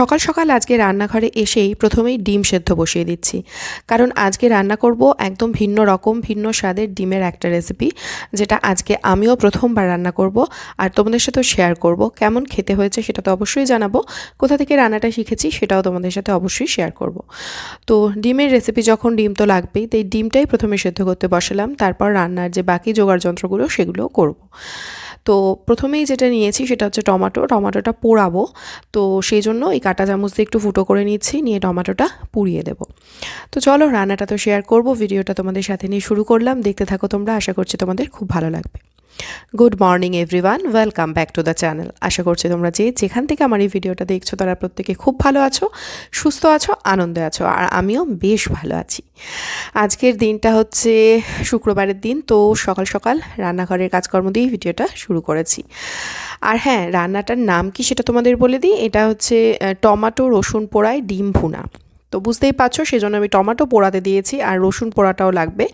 সকাল সকাল আজকে রান্নাঘরে এসেই প্রথমেই ডিম সেদ্ধ বসিয়ে দিচ্ছি। কারণ আজকে রান্না করব একদম ভিন্ন রকম, ভিন্ন স্বাদের ডিমের একটা রেসিপি, যেটা আজকে আমিও প্রথমবার রান্না করব আর তোমাদের সাথেও শেয়ার করব। কেমন খেতে হয়েছে সেটা তো অবশ্যই জানাব। কোথা থেকে রান্নাটা শিখেছি সেটাও তোমাদের সাথে অবশ্যই শেয়ার করব। তো ডিমের রেসিপি যখন ডিম তো লাগবেই তাই ডিমটাই প্রথমে সেদ্ধ করতে বসালাম, তারপর রান্নার যে বাকি জোগাড় যন্ত্রগুলো সেগুলোও করব। তো প্রথমেই যেটা নিয়েছি সেটা হচ্ছে টমাটো, টমাটোটা পোড়াবো। তো সেই জন্য এই কাঁটা চামচ দিয়ে একটু ফুটো করে নিচ্ছি, নিয়ে টমাটোটা পুড়িয়ে দেব। তো চলো রান্নাটা তো শেয়ার করব, ভিডিওটা তোমাদের সাথে নিয়ে শুরু করলাম। দেখতে থাকো তোমরা, আশা করছি তোমাদের খুব ভালো লাগবে। Good morning everyone welcome back to the channel আশা করছি তোমরা যে যেখান থেকে আমার এই ভিডিওটা দেখছ, তারা প্রত্যেকে খুব ভালো আছো, সুস্থ আছো, আনন্দে আছো, আর আমিও বেশ ভালো আছি। আজকের দিনটা হচ্ছে শুক্রবারের দিন, তো সকাল সকাল রান্নাঘরের কাজকর্ম দিয়েই ভিডিওটা শুরু করেছি। আর হ্যাঁ রান্নাটার নাম কি সেটা তোমাদের বলে দিই? এটা হচ্ছে টমাটো রসুন পোড়ায় ডিম ভুনা। তো বুঝতেই পারছ, সেজন্য আমি টমেটো পোড়াতে দিয়েছি আর রসুন পোড়াটাও লাগবে।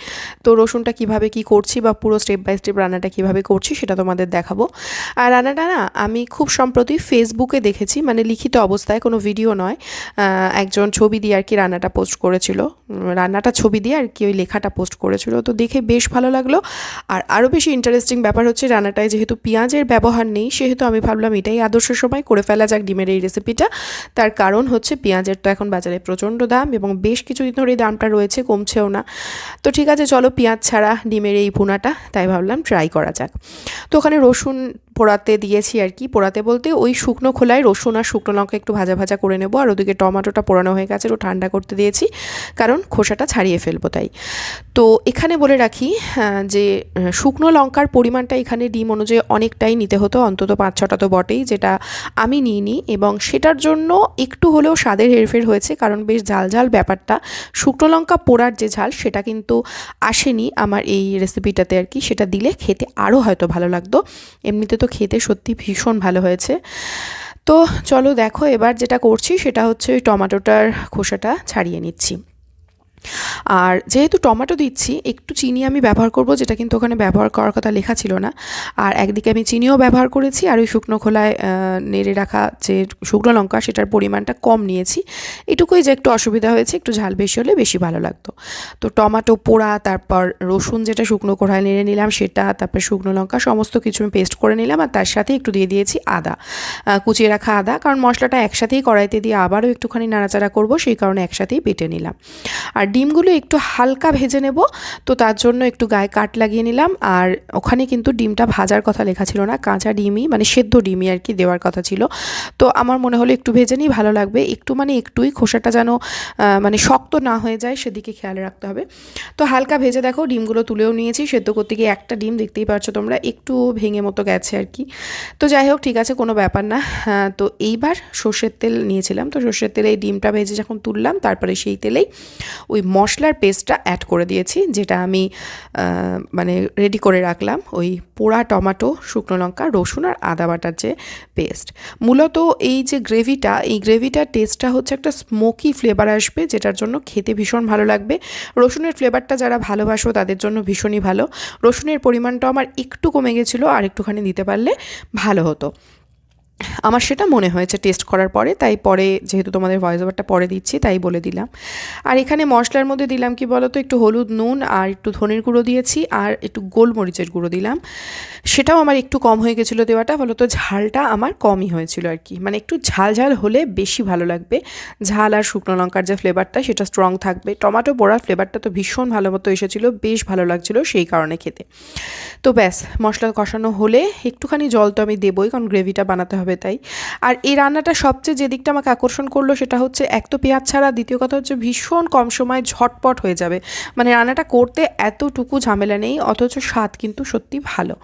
তো রসুনটা কীভাবে কি করছি বা পুরো স্টেপ বাই স্টেপ রান্নাটা কীভাবে করছি সেটা তোমাদের দেখাবো। আর রান্নাটা না আমি খুব সম্প্রতি ফেসবুকে দেখেছি মানে লিখিত অবস্থায়, কোনো ভিডিও নয়। একজন ছবি দিয়ে আর কি রান্নাটা পোস্ট করেছিল। রান্নাটা ছবি দিয়ে আর কি ওই লেখাটা পোস্ট করেছিল। তো দেখে বেশ ভালো লাগল। আর আরও বেশি ইন্টারেস্টিং ব্যাপার হচ্ছে রান্নাটায় যেহেতু পেঁয়াজের ব্যবহার নেই, সেহেতু আমি ভাবলাম এটাই আদর্শ সময় করে ফেলা যাক ডিমের এই রেসিপিটা তার কারণ হচ্ছে পেঁয়াজের তো এখন বাজারে প্রচণ্ড দাম এবং বেশ কিছুদিন ধরে দামটা রয়েছে, কমছেও না। তো ঠিক আছে, চলো পেঁয়াজ ছাড়া ডিমের এই ভুনাটা, তাই ভাবলাম ট্রাই করা যাক। তো ওখানে রসুন পোড়াতে দিয়েছি আর কি, পোড়াতে বলতে ওই শুকনো খোলায় রসুন আর শুকনো লঙ্কা একটু ভাজা ভাজা করে নেব আর ওদিকে টমেটোটা পোড়ানো হয়ে গেছে ও ঠান্ডা করতে দিয়েছি, কারণ খোসাটা ছাড়িয়ে ফেলব তাই। তো এখানে বলে রাখি যে শুকনো লঙ্কার পরিমাণটা এখানে ডিম অনুযায়ী অনেকটাই নিতে হতো, অন্তত পাঁচ ছটা তো বটেই, যেটা আমি নিইনি এবং সেটার জন্য একটু হলেও স্বাদের হেরফের হয়েছে, কারণ বেশ ঝাল ঝাল ব্যাপারটা। শুকনো লঙ্কা পোড়ার যে ঝাল সেটা কিন্তু আসেনি আমার এই রেসিপিটাতে আর কি, সেটা দিলে খেতে আরও হয়তো ভালো লাগতো। এমনিতে তো খেতে সত্যি ভীষণ ভালো হয়েছে। তো চলো দেখো, এবার যেটা করছি সেটা হচ্ছে ওই টমাটোটার খোসাটা ছাড়িয়ে নিচ্ছি। আর যেহেতু টমেটো দিচ্ছি, একটু চিনি আমি ব্যবহার করব, যেটা কিন্তু ওখানে ব্যবহার করার কথা লেখা ছিল না। আর একদিকে আমি চিনিও ব্যবহার করেছি, আর ওই শুকনো খোলায় নেড়ে রাখা যে শুকনো লঙ্কা, সেটার পরিমাণটা কম নিয়েছি। এটুকুই যে একটু অসুবিধা হয়েছে, একটু ঝাল বেশি হলে বেশি ভালো লাগতো। তো টমেটো পোড়া, তারপর রসুন যেটা শুকনো কড়ায় নেড়ে নিলাম, সেটা, তারপর শুকনো লঙ্কা, সমস্ত কিছু আমি পেস্ট করে নিলাম, আর তার সাথে একটু দিয়ে দিয়েছি আদা। কুচিয়ে রাখা আদা, কারণ মশলাটা একসাথেই কড়াইতে দিয়ে আবারও একটুখানি নাড়াচাড়া করব, সেই কারণে একসাথেই বেটে নিলাম। আর ডিমগুলো একটু হালকা ভেজে নেব। তো তার জন্য একটু গায়ে কাট লাগিয়ে নিলাম। আর ওখানে কিন্তু ডিমটা ভাজার কথা লেখা ছিল না কাঁচা ডিমই মানে সেদ্ধ ডিমই আর কি দেওয়ার কথা ছিল। তো আমার মনে হলো একটু ভেজে নিই ভালো লাগবে। একটু মানে একটুই খোসাটা যেন মানে শক্ত না হয়ে যায় সেদিকে খেয়াল রাখতে হবে। তো হালকা ভেজে দেখো ডিমগুলো তুলেও নিয়েছি সেদ্ধ করতে গিয়ে একটা ডিম দেখতেই পারছ তোমরা একটু ভেঙে মতো গেছে আর কি। তো যাই হোক ঠিক আছে কোনো ব্যাপার না। হ্যাঁ, তো এইবার সর্ষের তেল নিয়েছিলাম। তো সর্ষের তেলে এই ডিমটা ভেজে যখন তুললাম তারপরে সেই তেলেই ওই মশলার পেস্টটা অ্যাড করে দিয়েছি, যেটা আমি মানে রেডি করে রাখলাম, ওই পোড়া টমাটো, শুকনো লঙ্কা, রসুন আর আদা বাটার যে পেস্ট মূলত এই যে গ্রেভিটা এই গ্রেভিটার টেস্টটা হচ্ছে একটা স্মোকি ফ্লেভার আসবে, যেটার জন্য খেতে ভীষণ ভালো লাগবে। রসুনের ফ্লেভারটা যারা ভালোবাসো, তাদের জন্য ভীষণই ভালো। রসুনের পরিমাণটা আমার একটু কমে গেছিল, আর একটুখানি দিতে পারলে ভালো হতো। আমার সেটা মনে হয়েছে টেস্ট করার পরে, তাই পরে যেহেতু তোমাদের ভয়েস ওভারটা পরে দিচ্ছি, তাই বলে দিলাম। আর এখানে মশলার মধ্যে দিলাম কি বলো তো একটু হলুদ, নুন আর একটু ধনের গুঁড়ো দিয়েছি আর একটু গোলমরিচের গুঁড়ো দিলাম। সেটাও আমার একটু কম হয়ে গেছিল দেওয়াটা, বলতো ঝালটা আমার কমই হয়েছিল আর কি। মানে একটু ঝাল ঝাল হলে বেশি ভালো লাগবে। ঝাল আর শুকনো লঙ্কার যে ফ্লেভারটা সেটা স্ট্রং থাকবে। টমেটো পোড়ার ফ্লেভারটা তো ভীষণ ভালো মতো এসেছিল, বেশ ভালো লাগছিল সেই কারণে খেতে। তো ব্যাস, মশলা কষানো হলে একটুখানি জল তো আমি দেবই, কারণ গ্রেভিটা বানাতে হবে তাই। আর এই রান্নাটা সবচেয়ে যে দিকটা আমাকে আকর্ষণ করল সেটা হচ্ছে এক তো পেঁয়াজ ছাড়া, দ্বিতীয় কথা হচ্ছে ভীষণ কম সময় ঝটপট হয়ে যাবে। মানে রান্নাটা করতে এতটুকু ঝামেলা নেই, অথচ স্বাদ কিন্তু সত্যি ভালো।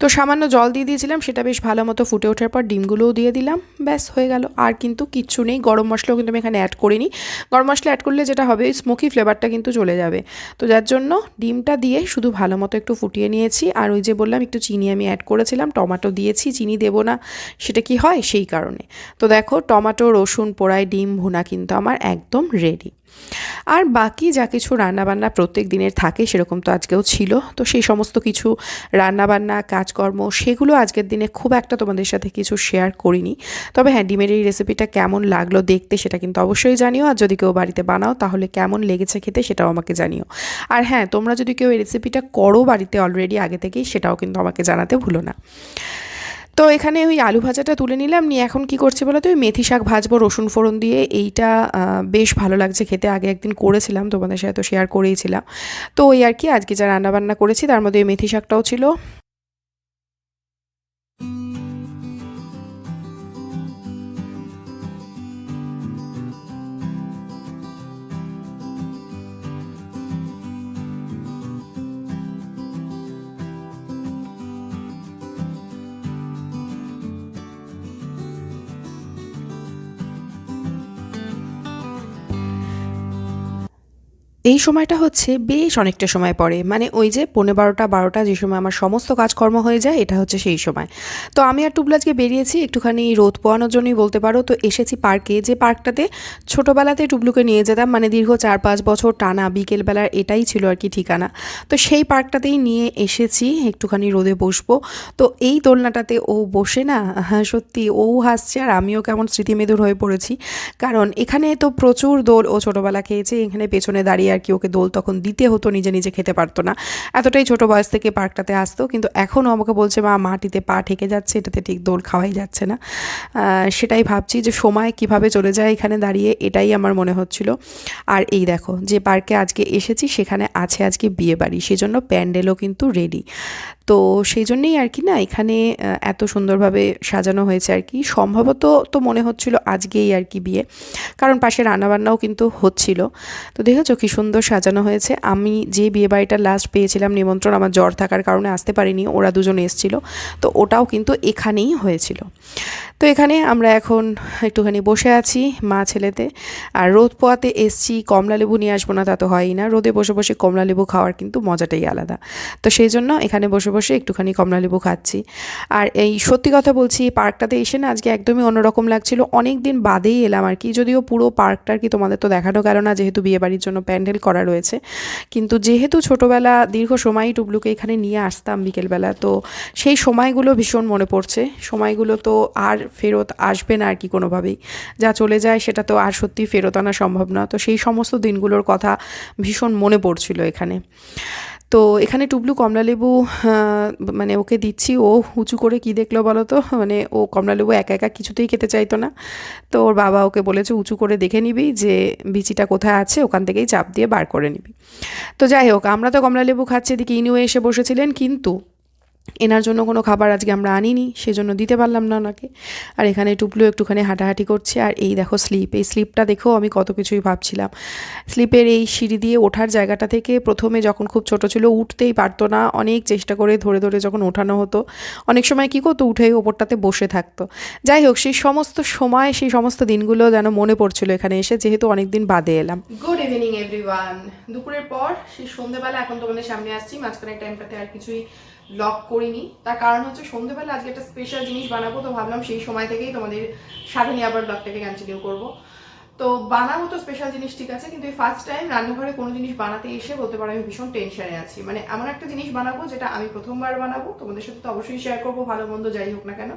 তো সামান্য জল দিয়ে দিয়েছিলাম, সেটা বেশ ভালো মতো ফুটে ওঠার পর ডিমগুলোও দিয়ে দিলাম, ব্যাস হয়ে গেল। আর কিন্তু কিচ্ছু নেই, গরম মশলাও কিন্তু আমি এখানে অ্যাড করিনি। গরম মশলা অ্যাড করলে যেটা হবে, ওই স্মোকি ফ্লেভারটা কিন্তু চলে যাবে। তো যার জন্য ডিমটা দিয়ে শুধু ভালো মতো একটু ফুটিয়ে নিয়েছি। আর ওই যে বললাম, একটু চিনি আমি অ্যাড করেছিলাম, টমেটো দিয়েছি, চিনি দেবো না সেটা কি হয়? সেই কারণে। তো দেখো, টমেটো, রসুন, পোড়ায় ডিম, ভুনা কিন্তু আমার একদম রেডি আর বাকি যা কিছু রান্নাবান্না প্রত্যেক দিনের থাকে সেরকম তো আজকেও ছিল। তো সেই সমস্ত কিছু রান্নাবান্না, কাজকর্ম সেগুলো আজকের দিনে খুব একটা তোমাদের সাথে কিছু শেয়ার করিনি। তবে হ্যাঁ ডিমের এই রেসিপিটা কেমন লাগল দেখতে সেটা কিন্তু অবশ্যই জানিও। আর যদি কেউ বাড়িতে বানাও, তাহলে কেমন লেগেছে খেতে সেটাও আমাকে জানিও। আর হ্যাঁ তোমরা যদি কেউ এই রেসিপিটা করো বাড়িতে অলরেডি আগে থেকেই, সেটাও কিন্তু আমাকে জানাতে ভুলো না। তো এখানে ওই আলু ভাজাটা তুলে নিলাম, নিয়ে এখন কি করছি বলো তো, ওই মেথি শাক ভাজবো, রসুন ফোড়ন দিয়ে। এইটা বেশ ভালো লাগছে খেতে, আগে একদিন করেছিলাম, তোমাদের সাথে তো শেয়ার করেইছিলাম তো ওই আর কি, আজকে যা রান্নাবান্না করেছি, তার মধ্যে ওই মেথি শাকটাও ছিল। এই সময়টা হচ্ছে বেশ অনেকটা সময় পরে। মানে ওই যে পনেরো বারোটা বারোটা যে সময় আমার সমস্ত কাজকর্ম হয়ে যায়, এটা হচ্ছে সেই সময়। তো আমি আর টুবলু আজকে বেরিয়েছি, একটুখানি রোদ পোয়ানোর জন্যই বলতে পারো। তো এসেছি পার্কে, যে পার্কটাতে ছোটোবেলাতে টুবলুকে নিয়ে যেতাম মানে দীর্ঘ চার পাঁচ বছর টানা বিকেলবেলার এটাই ছিল আর কি ঠিকানা। তো সেই পার্কটাতেই নিয়ে এসেছি, একটুখানি রোদে বসবো। তো এই দোলনাটাতে ও বসে না হ্যাঁ সত্যি ও হাসছে আর আমিও কেমন স্মৃতিমেদুর হয়ে পড়েছি। কারণ এখানে তো প্রচুর দোল ও ছোটোবেলা খেয়েছে, এখানে পেছনে দাঁড়িয়ে আর কি ওকে দোল তখন দিতে হতো, নিজে নিজে খেতে পারতো না। এতটাই ছোট বয়স থেকে পার্কটাতে আসতো, কিন্তু এখনও আমাকে বলছে, মা, মাটিতে পা ঠেকে যাচ্ছে, এটাতে ঠিক দোল খাওয়াই যাচ্ছে না। সেটাই ভাবছি যে সময় কীভাবে চলে যায় এখানে দাঁড়িয়ে, এটাই আমার মনে হচ্ছিল। আর এই দেখো, যে পার্কে আজকে এসেছি, সেখানে আছে আজকে বিয়ে বাড়ি, সেজন্য প্যান্ডেলও কিন্তু রেডি তো সেই জন্যেই আর কি না, এখানে এত সুন্দরভাবে সাজানো হয়েছে আর কি। সম্ভবত তো মনে হচ্ছিল আজকেই আর কি বিয়ে, কারণ পাশে রান্নাবান্নাও কিন্তু হচ্ছিল। তো দেখেছ কি সুন্দর সাজানো হয়েছে। আমি যে বিয়ে বাড়িটা লাস্ট পেয়েছিলাম, নিমন্ত্রণ আমার জ্বর থাকার কারণে আসতে পারিনি, ওরা দুজন এসছিল। তো ওটাও কিন্তু এখানেই হয়েছিল। তো এখানে আমরা এখন একটুখানি বসে আছি মা ছেলেতে। আর রোদ পোয়াতে এসছি কমলা লেবু নিয়ে আসব না তা তো হয়ই না। রোদে বসে বসে কমলা লেবু খাওয়ার কিন্তু মজাটাই আলাদা। তো সেই জন্য এখানে বসে বসে একটুখানি কমলা লেবু খাচ্ছি। আর এই সত্যি কথা বলছি, পার্কটাতে এসে না আজকে একদমই অন্যরকম লাগছিল। অনেক দিন বাদেই এলাম আর কি, যদিও পুরো পার্কটা আর কি তোমাদের তো দেখানো গেল না, যেহেতু বিয়েবাড়ির জন্য প্যান্ডেল করা রয়েছে। কিন্তু যেহেতু ছোটোবেলা দীর্ঘ সময়ই টুবলুকে এখানে নিয়ে আসতাম বিকেলবেলা, তো সেই সময়গুলো ভীষণ মনে পড়ছে। সময়গুলো তো আর ফেরত আসবে না আর কি কোনোভাবেই। যা চলে যায় সেটা তো আর সত্যি ফেরত আনা সম্ভব না। তো সেই সমস্ত দিনগুলোর কথা ভীষণ মনে পড়ছিল এখানে। তো এখানে টুবলু কমলালেবু মানে ওকে দিচ্ছি। ও উঁচু করে কি দেখল বলো তো? মানে ও কমলালেবু একা একা কিছুতেই খেতে চাইতো না। তো ওর বাবা ওকে বলেছে, উঁচু করে দেখে নিবি যে বিচিটা কোথায় আছে, ওখান থেকেই চাপ দিয়ে বার করে নিবি। তো যাই হোক, আমরা তো কমলালেবু খাচ্ছি, এদিকে ইনিও এসে বসেছিলেন, কিন্তু এনার জন্য কোনো খাবার আজকে আমরা আনিনি, সেজন্য দিতে পারলাম না ওনাকে। আর এখানে টুপলু একটুখানি হাঁটাহাঁটি করছে, আর এই দেখো স্লিপ। এই স্লিপটা দেখেও আমি কত কিছুই ভাবছিলাম। স্লিপের এই সিঁড়ি দিয়ে ওঠার জায়গাটা থেকে প্রথমে যখন খুব ছোট ছিল, উঠতেই পারতো না। অনেক চেষ্টা করে ধরে ধরে যখন ওঠানো হতো, অনেক সময় কী করতো, উঠে ওপরটাতে বসে থাকতো। যাই হোক, সেই সমস্ত সময়, সেই সমস্ত দিনগুলো যেন মনে পড়ছিল এখানে এসে, যেহেতু অনেক দিন বাদে এলাম। গুড ইভিনিং এভরিওয়ান দুপুরের পর, সেই সন্ধ্যেবেলা এখন তোমাদের সামনে আসছি, মাঝখানে টাইমটাতে আর কিছুই লক করিনি। তার কারণ হচ্ছে সন্ধ্যেবেলা আজকে একটা স্পেশাল জিনিস বানাবো, তো ভাবলাম সেই সময় থেকেই তোমাদের সাথে নিয়ে আবার ব্লগটাকে কন্টিনিউ করব। তো বানাবো তো স্পেশাল জিনিস ঠিক আছে, কিন্তু এই ফার্স্ট টাইম রান্নাঘরে কোনো জিনিস বানাতে এসে বলতে পারো আমি ভীষণ টেনশনে আছি। মানে এমন একটা জিনিস বানাবো যেটা আমি প্রথমবার বানাবো, তোমাদের সাথে তো অবশ্যই শেয়ার করব, ভালো মন্দ যাই হোক না কেন।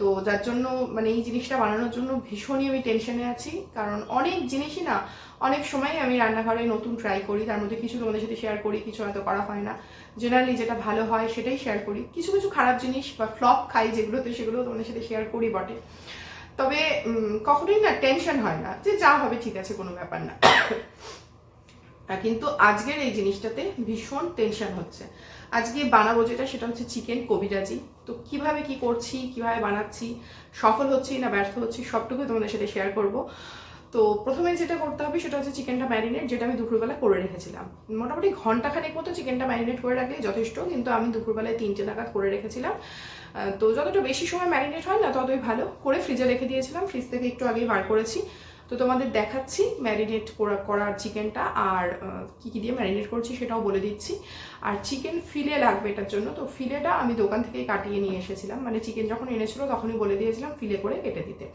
তো যার জন্য মানে এই জিনিসটা বানানোর জন্য ভীষণই আমি টেনশনে আছি। কারণ অনেক জিনিসই না, অনেক সময় আমি রান্নাঘরে নতুন ট্রাই করি, তার মধ্যে কিছু তোমাদের সাথে শেয়ার করি, কিছু হয়তো করা হয় না। জেনারেলি যেটা ভালো হয় সেটাই শেয়ার করি। কিছু কিছু খারাপ জিনিস বা ফ্লপ খাই যেগুলোতে সেগুলো তোমাদের সাথে শেয়ার করি বটে। তবে কখনোই না টেনশন হয় না যে যা হবে ঠিক আছে, কোনো ব্যাপার না। কিন্তু আজকের এই জিনিসটাতে ভীষণ টেনশন হচ্ছে। আজকে বানাবো যেটা, সেটা হচ্ছে চিকেন কবিরাজি। তো কীভাবে কি করছি, কীভাবে বানাচ্ছি, সফল হচ্ছি না ব্যর্থ হচ্ছি, সবটুকুই তোমাদের সাথে শেয়ার করব। তো প্রথমে যেটা করতে হবে সেটা হচ্ছে চিকেনটা ম্যারিনেট যেটা আমি দুপুরবেলা করে রেখেছিলাম। মোটামুটি ঘন্টাখানেক মতো চিকেনটা ম্যারিনেট করে রাখলেই যথেষ্ট, কিন্তু আমি দুপুরবেলায় তিনটে নাগাদ করে রেখেছিলাম। তো যতটা বেশি সময় ম্যারিনেট হয় না ততই ভালো। করে ফ্রিজে রেখে দিয়েছিলাম ফ্রিজ থেকে একটু আগেই বার করেছি। তো তোমাদের দেখাচ্ছি ম্যারিনেট করা করার চিকেনটা আর কি কি দিয়ে ম্যারিনেট করছি সেটাও বলে দিচ্ছি। আর চিকেন ফিলে লাগবে এটার জন্য। তো ফিলেটা আমি দোকান থেকেই কাটিয়ে নিয়ে এসেছিলাম। মানে চিকেন যখন এনেছিল তখনই বলে দিয়েছিলাম ফিলে করে কেটে দিতে।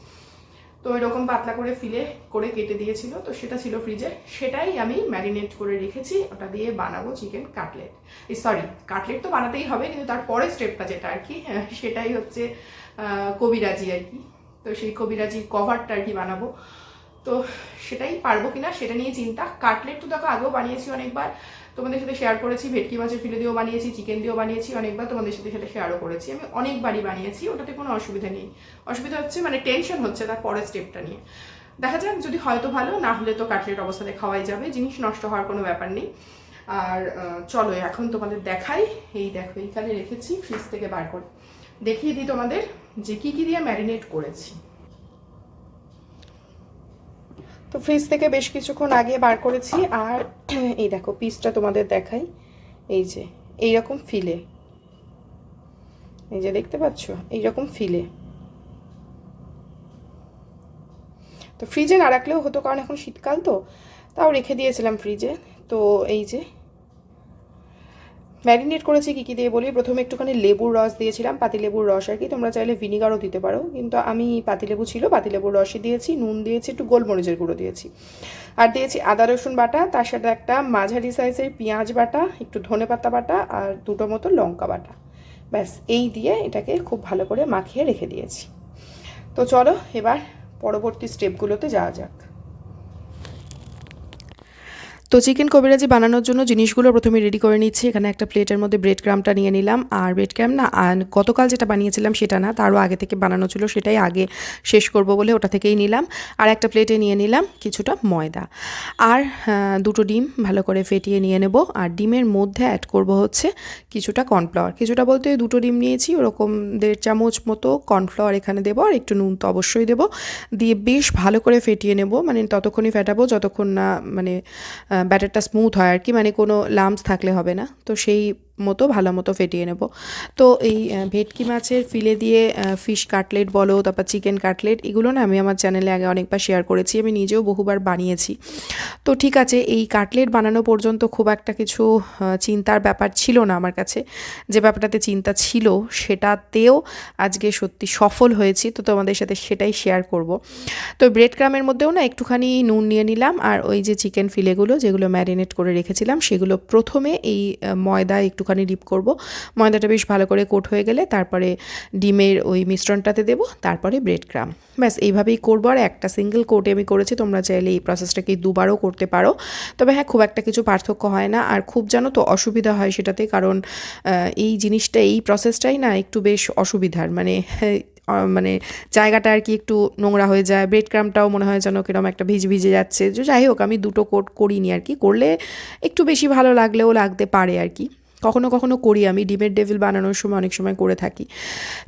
তো এরকম পাতলা করে ফিলে করে কেটে দিয়েছিল। তো সেটা ছিল ফ্রিজে সেটাই আমি ম্যারিনেট করে রেখেছি। ওটা দিয়ে বানাবো চিকেন কাটলেট সরি কাটলেট তো বানাতেই হবে, কিন্তু তার পরের স্টেপটা যেটা আর কি, সেটাই হচ্ছে কবিরাজি আর কি। তো সেই কবিরাজি কভারটা আর কি বানাবো। তো সেটাই পারব কিনা সেটা নিয়ে চিন্তা। কাটলেট তো দেখো আগেও বানিয়েছি অনেকবার। তোমাদের সাথে শেয়ার করেছি, ভেটকি মাছের ফিলে দিয়েও বানিয়েছি চিকেন দিয়েও বানিয়েছি অনেকবার তোমাদের সাথে সেটা শেয়ারও করেছি। আমি অনেকবারই বানিয়েছি, ওটাতে কোনো অসুবিধা নেই। অসুবিধা হচ্ছে মানে টেনশন হচ্ছে তার পরের স্টেপটা নিয়ে। দেখা যাক যদি হয়তো ভালো, না হলে তো কাটলেট অবস্থাতে খাওয়াই যাবে, জিনিস নষ্ট হওয়ার কোনো ব্যাপার নেই। আর চলো এখন তোমাদের দেখাই। এই দেখো এইখানে রেখেছি ফ্রিজ থেকে বার করে। দেখিয়ে দিই তোমাদের যে কি কি দিয়ে ম্যারিনেট করেছি। তো ফ্রিজ থেকে বেশ কিছুক্ষণ আগে বার করেছি, আর এই দেখো পিসটা তোমাদের দেখাই। এই যে এই রকম ফিলে এই যে দেখতে পাচ্ছ? এইরকম ফিলে তো ফ্রিজে না রাখলেও হতো, কারণ এখন শীতকাল তো, তাও রেখে দিয়েছিলাম ফ্রিজে তো এই যে ম্যারিনেট করেছি কী কী দিয়ে বলি? প্রথমে একটুখানি লেবুর রস দিয়েছিলাম পাতিলেবুর রস আর কি। তোমরা চাইলে ভিনিগারও দিতে পারো, কিন্তু আমি পাতিলেবু ছিল পাতিলেবুর রসই দিয়েছি, নুন দিয়েছি, একটু গোলমরিচের গুঁড়ো দিয়েছি। আর দিয়েছি আদা, রসুন বাটা, তার সাথে একটা মাঝারি সাইজের পেঁয়াজ বাটা, একটু ধনে পাতা বাটা আর দুটো মতো লঙ্কা বাটা। ব্যাস, এই দিয়ে এটাকে খুব ভালো করে মাখিয়ে রেখে দিয়েছি। তো চলো, এবার পরবর্তী স্টেপগুলোতে যাওয়া যাক। তো চিকেন কবিরাজি বানানোর জন্য জিনিসগুলো প্রথমে রেডি করে নিচ্ছি। এখানে একটা প্লেটের মধ্যে ব্রেড ক্রামটা নিয়ে নিলাম। আর ব্রেড ক্রাম না গতকাল যেটা বানিয়েছিলাম সেটা না, তারও আগে থেকে বানানো ছিল, সেটাই আগে শেষ করব বলে ওটা থেকেই নিলাম। আর একটা প্লেটে নিয়ে নিলাম কিছুটা ময়দা। আর দুটো ডিম ভালো করে ফেটিয়ে নিয়ে নেব। আর ডিমের মধ্যে অ্যাড করব হচ্ছে কিছুটা কর্নফ্লাওয়ার কিছুটা বলতে দুটো ডিম নিয়েছি, ওরকম দেড় চামচ মতো কর্নফ্লাওয়ার এখানে দেবো। আর একটু নুন তো অবশ্যই দেবো। দিয়ে বেশ ভালো করে ফেটিয়ে নেব। মানে ততক্ষণই ফেটাবো, যতক্ষণ না মানে ব্যাটারটা স্মুথ হয় আর কি মানে কোনো লামস থাকলে হবে না। তো সেই মতো, ভালো মতো ফেটিয়ে নেব। তো এই ভেটকি মাছের ফিলে দিয়ে ফিশ কাটলেট বলো, তারপর চিকেন কাটলেট এগুলো না আমি আমার চ্যানেলে আগে অনেকবার শেয়ার করেছি, আমি নিজেও বহুবার বানিয়েছি। তো ঠিক আছে, এই কাটলেট বানানো পর্যন্ত খুব একটা কিছু চিন্তার ব্যাপার ছিল না আমার কাছে। যে ব্যাপারটাতে চিন্তা ছিল, সেটাতেও আজকে সত্যি সফল হয়েছি, তো তোমাদের সাথে সেটাই শেয়ার করব। তো ব্রেড ক্রামের মধ্যেও না একটুখানি নুন নিয়ে নিলাম, আর ওই যে চিকেন ফিলেগুলো যেগুলো ম্যারিনেট করে রেখেছিলাম, সেগুলো প্রথমে এই ময়দা ময়দা একটুখানি ডিপ করব। ময়দাটা বেশ ভালো করে কোট হয়ে গেলে তারপরে ডিমের ওই মিশ্রণটাতে দেবো, তারপরে ব্রেড ক্রাম ব্যাস, এইভাবেই করব। আর একটা সিঙ্গেল কোটে আমি করেছি, তোমরা চাইলে এই প্রসেসটাকে দুবারও করতে পারো। তবে হ্যাঁ খুব একটা কিছু পার্থক্য হয় না। আর খুব জানো তো অসুবিধা হয় সেটাতে, কারণ এই জিনিসটা, এই প্রসেসটাই না একটু বেশ অসুবিধার। মানে মানে জায়গাটা আর কি একটু নোংরা হয়ে যায়। ব্রেড ক্রামটাও মনে হয় যেন কিরম একটা ভিজে ভিজে যাচ্ছে। যাই হোক, আমি দুটো কোট করিনি আর কি। করলে একটু বেশি ভালো লাগলেও লাগতে পারে আর কি। কখনো কখনো করি আমি, ডিমের ডেভিল বানানোর সময় অনেক সময় করে থাকি।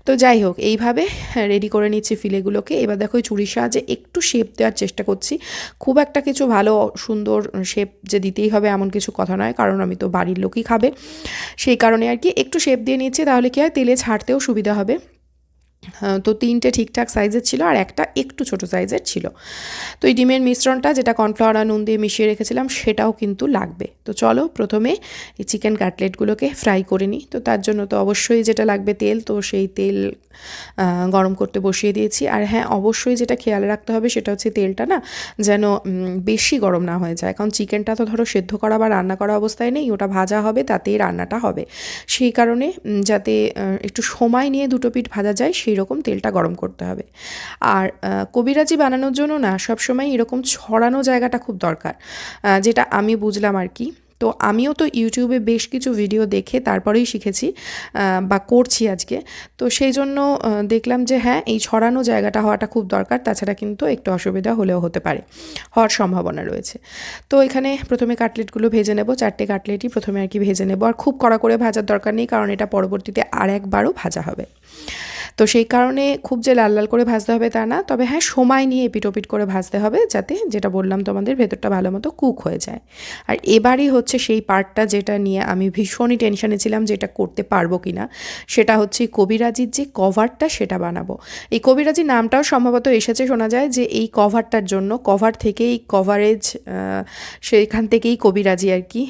তো যাই হোক, এইভাবে রেডি করে নিচ্ছি ফিলেগুলোকে। এবার দেখো চুরির সাহায্যে একটু শেপ দেওয়ার চেষ্টা করছি। খুব একটা কিছু ভালো, সুন্দর শেপ যে দিতেই হবে এমন কিছু কথা নয়, কারণ আমি তো বাড়ির লোকই খাবে। সেই কারণে আর কি একটু শেপ দিয়ে নিচ্ছি, তাহলে কি হয়, তেলে ছাড়তেও সুবিধা হবে। তো তিনটে ঠিকঠাক সাইজের ছিল আর একটা একটু ছোট সাইজের ছিল। তো এই ডিমের মিশ্রণটা যেটা কর্নফ্লাওয়ার আর নুন দিয়ে মিশিয়ে রেখেছিলাম, সেটাও কিন্তু লাগবে। তো চলো প্রথমে এই চিকেন কাটলেটগুলোকে ফ্রাই করে নিই। তো তার জন্য তো অবশ্যই যেটা লাগবে তেল, তো সেই তেল গরম করতে বসিয়ে দিয়েছি। আর হ্যাঁ অবশ্যই যেটা খেয়াল রাখতে হবে সেটা হচ্ছে তেলটা না যেন বেশি গরম না হয়ে যায়। কারণ চিকেনটা তো ধরো সেদ্ধ করা বা রান্না করা অবস্থায় নেই, ওটা ভাজা হবে, তাতেই রান্নাটা হবে। সেই কারণে যাতে একটু সময় নিয়ে দুটো পিঠ ভাজা যায় সেই রকম তেলটা গরম করতে হবে। আর কবিরাজি বানানোর জন্য না সবসময় এরকম ছড়ানো জায়গাটা খুব দরকার। যেটা আমি বুঝলাম আর কি। তো আমিও তো ইউটিউবে বেশ কিছু ভিডিও দেখে তারপরেই শিখেছি বা করছি আজকে। তো সেই জন্য দেখলাম যে হ্যাঁ এই ছড়ানো জায়গাটা হওয়াটা খুব দরকার। তাছাড়া কিন্তু একটু অসুবিধা হলেও হতে পারে। হওয়ার সম্ভাবনা রয়েছে। তো এখানে প্রথমে কাটলেটগুলো ভেজে নেব। চারটে কাটলেটই প্রথমে আর কি ভেজে নেব। আর খুব কড়া করে ভাজার দরকার নেই, কারণ এটা পরবর্তীতে আর একবারও ভাজা হবে। তো সেই কারণে খুব যে লাল লাল করে ভাজতে হবে তা না, তবে হ্যাঁ সময় নিয়ে এপিটোপিট করে ভাজতে হবে যাতে যেটা বললাম তোমাদের ভেতরটা ভালো মতো কুক হয়ে যায়। আর এবারই হচ্ছে সেই পার্টটা যেটা নিয়ে আমি ভীষণই টেনশনে ছিলাম যে এটা করতে পারব কি না সেটা হচ্ছে কবিরাজির যে কভারটা সেটা বানাবো। এই কবিরাজি নামটাও সম্ভবত এসেছে শোনা যায় যে এই কভারটার জন্য, কভার থেকেই কভারেজ সেইখান থেকেই কবিরাজি আর কি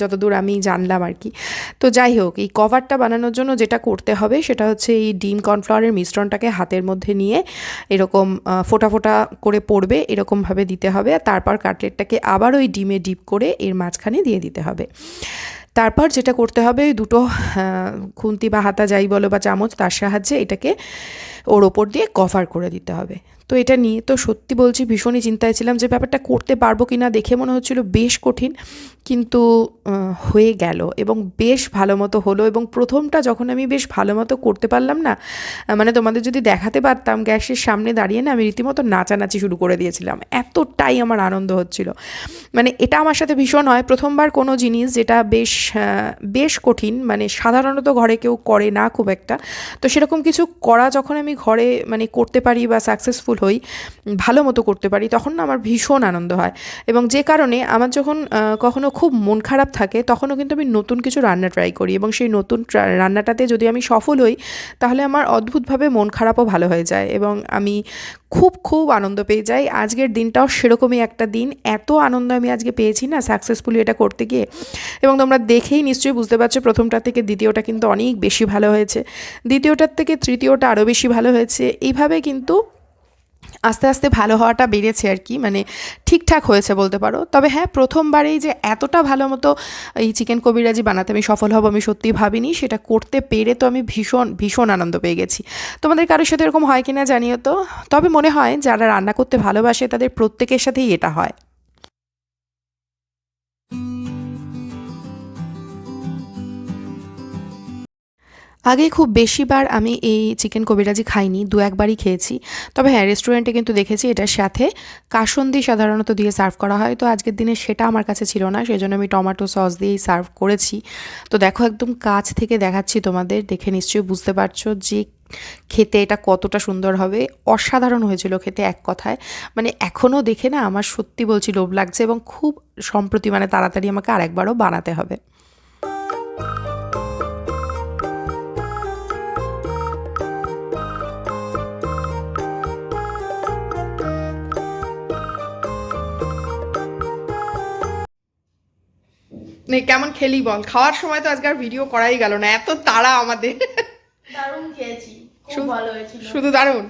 যতদূর আমি জানলাম আর কি। তো যাই হোক, এই কভারটা বানানোর জন্য যেটা করতে হবে সেটা হচ্ছে এই ডিম কর্নফ্লাওয়ারের মিশ্রণটাকে হাতের মধ্যে নিয়ে এরকম ফোটা ফোঁটা করে পড়বে, এরকমভাবে দিতে হবে। আর তারপর কাটলেটটাকে আবার ওই ডিমে ডিপ করে এর মাঝখানে দিয়ে দিতে হবে। তারপর যেটা করতে হবে, ওই দুটো খুন্তি বা হাতা যাই বলো বা চামচ, তার সাহায্যে এটাকে ওর ওপর দিয়ে কভার করে দিতে হবে। তো এটা নিয়ে তো সত্যি বলছি ভীষণই চিন্তায় ছিলাম যে ব্যাপারটা করতে পারব কি না দেখে মনে হচ্ছিল বেশ কঠিন, কিন্তু হয়ে গেল এবং বেশ ভালো মতো হলো এবং প্রথমটা যখন আমি বেশ ভালো মতো করতে পারলাম না মানে তোমাদের যদি দেখাতে পারতাম গ্যাসের সামনে দাঁড়িয়ে না আমি রীতিমতো নাচানাচি শুরু করে দিয়েছিলাম, এতটাই আমার আনন্দ হচ্ছিল। মানে এটা আমার সাথে ভীষণ হয়, প্রথমবার কোনো জিনিস যেটা বেশ বেশ কঠিন মানে সাধারণত ঘরে কেউ করে না খুব একটা, তো সেরকম কিছু করা যখন আমি ঘরে মানে করতে পারি বা সাকসেসফুল হই, ভালো মতো করতে পারি, তখন না আমার ভীষণ আনন্দ হয়। এবং যে কারণে আমার যখন কখনো খুব মন খারাপ থাকে, তখনও কিন্তু আমি নতুন কিছু রান্না ট্রাই করি এবং সেই নতুন রান্নাটাতে যদি আমি সফল হই, তাহলে আমার অদ্ভুতভাবে মন খারাপও ভালো হয়ে যায় এবং আমি খুব খুব আনন্দ পেয়ে যাই। আজকের দিনটাও সেরকমই একটা দিন। এত আনন্দ আমি আজকে পেয়েছি না সাকসেসফুলি এটা করতে গিয়ে। এবং তোমরা দেখেই নিশ্চয়ই বুঝতে পারছ, প্রথমটা থেকে দ্বিতীয়টা কিন্তু অনেক বেশি ভালো হয়েছে। দ্বিতীয়টার থেকে তৃতীয়টা আরও বেশি ভালো হয়েছে। এইভাবে কিন্তু আস্তে আস্তে ভালো হওয়াটা বেড়েছে আর কি মানে ঠিকঠাক হয়েছে বলতে পারো। তবে হ্যাঁ প্রথমবারেই যে এতটা ভালো মতো এই চিকেন কবিরাজি বানাতে আমি সফল হব আমি সত্যিই ভাবিনি, সেটা করতে পেরে তো আমি ভীষণ ভীষণ আনন্দ পেয়ে গেছি। তোমাদের কারোর সাথে এরকম হয় কি না জানিও তো। তবে মনে হয় যারা রান্না করতে ভালোবাসে তাদের প্রত্যেকের সাথেই এটা হয়। আগে খুব বেশিবার আমি এই চিকেন কবিরাজি খাইনি, দু একবারই খেয়েছি। তবে হ্যাঁ রেস্টুরেন্টে কিন্তু দেখেছি এটার সাথে কাসন্দি সাধারণত দিয়ে সার্ভ করা হয়। তো আজকের দিনে সেটা আমার কাছে ছিল না সেই জন্য আমি টমেটো সস দিয়েই সার্ভ করেছি। তো দেখো একদম কাছ থেকে দেখাচ্ছি তোমাদের, দেখে নিশ্চয়ই বুঝতে পারছ যে খেতে এটা কতটা সুন্দর হবে। অসাধারণ হয়েছিল খেতে এক কথায়। মানে এখনও দেখে না আমার সত্যি বলছি লোভ লাগছে এবং খুব সম্প্রতি মানে তাড়াতাড়ি আমাকে আরেকবারও বানাতে হবে। কেমন খেলি বল? খাওয়ার সময় তো আজকে আর ভিডিও করাই গেল না এত তাড়া আমাদের। দারুণ খেয়েছি খুব শুধু- ভালো হয়েছিল। শুধু দারুণ?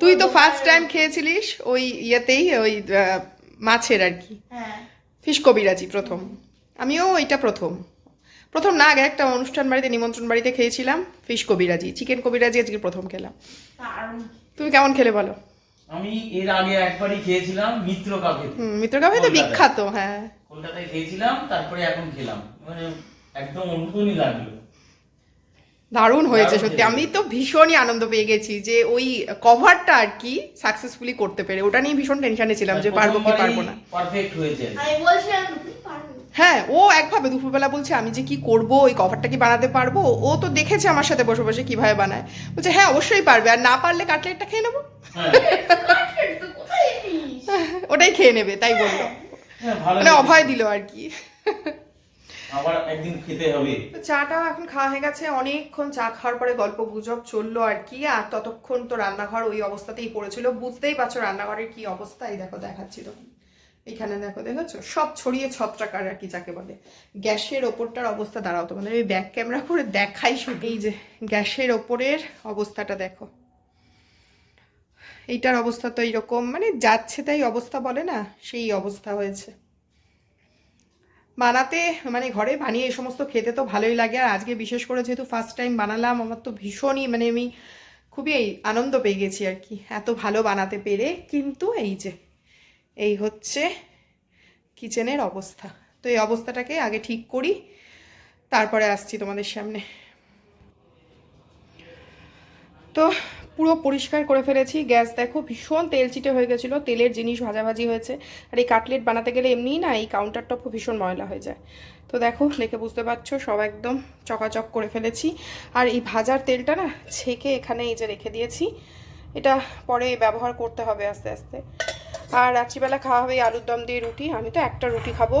তুই তো ফার্স্ট টাইম খেয়েছিলিস ওই ইয়েতেই ওই মাছের আর কি। হ্যাঁ। ফিশ কবিরাজি প্রথম। আমিও ওইটা প্রথম। প্রথম না আগে একটা অনুষ্ঠান বাড়িতে নিমন্ত্রণ বাড়িতে খেয়েছিলাম ফিশ কবিরাজি চিকেন কবিরাজি আজকে প্রথম খেলাম। তুমি কেমন খেলে বলো? আমি এর আগে একবারই খেয়েছিলাম মিত্র হুম মিত্র কাফে তো বিখ্যাত হ্যাঁ। কলকাতায় খেয়েছিলাম তারপরে এখন খেলাম। মানে একদম অনুকূলই লাগল। দারুণ হয়েছে সত্যি। আমি তো ভীষণই আনন্দ পেয়ে গেছি যে ওই কভারটা আর কি সাকসেসফুলি করতে পেরে। ওটা নিয়ে ভীষণ টেনশনে ছিলাম যে পারব কি পারব না। পারফেক্ট হয়েছে আমি বলছিলাম তুমি পারবে? হ্যাঁ ও একভাবে দুপুরবেলা বলছে আমি যে কি করব ওই কভারটা কি বানাতে পারব? ও তো দেখেছে আমার সাথে বসে বসে কীভাবে বানায়। বলছে হ্যাঁ অবশ্যই পারবে। আর না পারলে কাটলেটটা খেয়ে নেব? হ্যাঁ? ওটাই খেয়ে নেবে তাই বলল। হ্যাঁ, মানে লেগেছে। অভয় দিল আর কি। আবার একদিন খেতে হবে। চাটাও এখন খাওয়া হয়ে গেছে অনেকক্ষণ চা খাওয়ার পরে গল্প গুজব চলল আর কি আর ততক্ষণ তো রান্নাঘর ওই অবস্থাতেই পড়েছিল। বুঝতেই পারছ রান্নাঘরের কি অবস্থা এই দেখো দেখাচ্ছি তো এখানে দেখো দেখেছ? সব ছড়িয়ে ছত্রাকার আর কি যাকে বলে। গ্যাসের ওপরটার অবস্থা দাঁড়াও তোমাদের এই ব্যাক ক্যামেরা করে দেখাই শুধু। এই যে গ্যাসের ওপরের অবস্থাটা দেখো। এইটার অবস্থা তো এইরকম মানে যাচ্ছে তাই অবস্থা বলে না, সেই অবস্থা হয়েছে। বানাতে মানে ঘরে বানিয়ে এই সমস্ত খেতে তো ভালোই লাগে, আর আজকে বিশেষ করে যেহেতু ফার্স্ট টাইম বানালাম, আমার তো ভীষণই মানে আমি খুবই আনন্দ পেয়ে গেছি আর কি, এত ভালো বানাতে পেরে, কিন্তু এই যে, এই হচ্ছে কিচেনের অবস্থা। তো এই অবস্থাটাকে আগে ঠিক করি, তারপরে আসছি তোমাদের সামনে। তো পুরো পরিষ্কার করে ফেলেছি। গ্যাস দেখো ভীষণ তেল চিটে হয়ে গেছিল, তেলের জিনিস ভাজাভাজি হয়েছে। আর এই কাটলেট বানাতে গেলে এমনিই না এই কাউন্টার টপও ভীষণ ময়লা হয়ে যায়। তো দেখো, দেখে বুঝতে পারছ, সব একদম চকাচক করে ফেলেছি। আর এই ভাজার তেলটা না ছেঁকে এখানে এই যে রেখে দিয়েছি। এটা পরে ব্যবহার করতে হবে আস্তে আস্তে। আর রাত্রিবেলা খাওয়া হবে আলুর দম দিয়ে রুটি। আমি তো একটা রুটি খাব,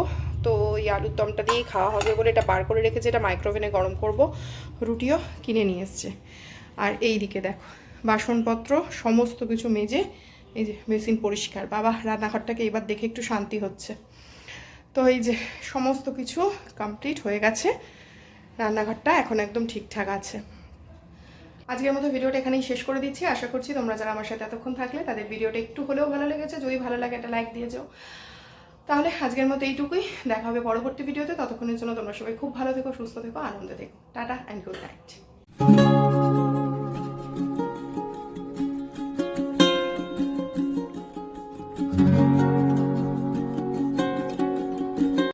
তো এই আলুর দমটা দিয়েই খাওয়া হবে বলে এটা বার করে রেখেছি, এটা মাইক্রোওভেনে গরম করব। রুটিও কিনে নিয়ে এসছে। আর এই দিকে দেখো বাসনপত্র, সমস্ত কিছু মেজে এই যে বেসিন পরিষ্কার। বাবা, রান্নাঘরটাকে এবার দেখে একটু শান্তি হচ্ছে। তো এই যে সমস্ত কিছু কমপ্লিট হয়ে গেছে। রান্নাঘরটা এখন একদম ঠিকঠাক আছে। আজকের মতো ভিডিওটা এখানেই শেষ করে দিচ্ছি। আশা করছি তোমরা যারা আমার সাথে এতক্ষণ থাকলে তাদের ভিডিওটা একটু হলেও ভালো লেগেছে। যদি ভালো লাগে একটা লাইক দিয়ে যাও। তাহলে আজকের মতো এইটুকুই। দেখা হবে পরবর্তী ভিডিওতে। ততক্ষণের জন্য তোমরা সবাই খুব ভালো থেকো, সুস্থ থেকো, আনন্দে থেকো। Tata and good night